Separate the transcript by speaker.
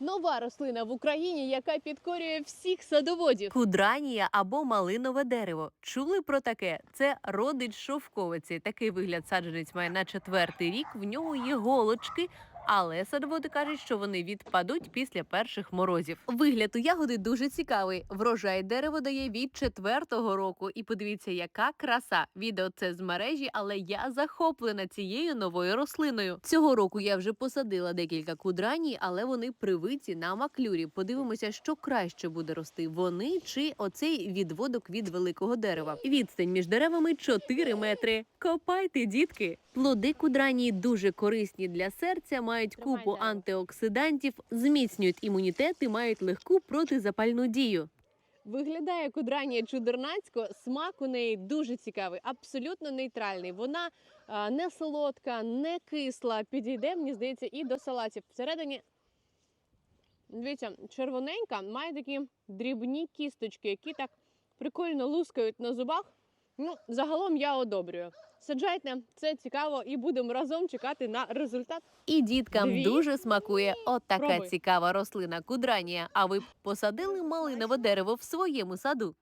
Speaker 1: Нова рослина в Україні, яка підкорює всіх садоводів.
Speaker 2: Кудранія або малинове дерево. Чули про таке? Це родич шовковиці. Такий вигляд саджанець має на четвертий рік. В нього є голочки. Але садоводи кажуть, що вони відпадуть після перших морозів. Вигляд у ягоди дуже цікавий. Врожай дерево дає від четвертого року. І подивіться, яка краса. Відео це з мережі, але я захоплена цією новою рослиною. Цього року я вже посадила декілька кудраній, але вони привиті на маклюрі. Подивимося, що краще буде рости: вони чи оцей відводок від великого дерева. Відстань між деревами 4 метри. Копайте, дітки! Плоди кудранії дуже корисні для серця, мають
Speaker 1: Тримай
Speaker 2: купу антиоксидантів, зміцнюють імунітет і мають легку протизапальну дію.
Speaker 1: Виглядає кудранія чудернацько, смак у неї дуже цікавий, абсолютно нейтральний. Вона не солодка, не кисла. Підійде, мені здається, і до салатів. Всередині, дивіться, червоненька, має такі дрібні кісточки, які так прикольно лускають на зубах. Ну, загалом я одобрюю. Саджайте, це цікаво, і будемо разом чекати на результат.
Speaker 2: І діткам
Speaker 1: Дві.
Speaker 2: дуже смакує от така
Speaker 1: Пробуй.
Speaker 2: цікава рослина кудранія. А ви б посадили малинове дерево в своєму саду?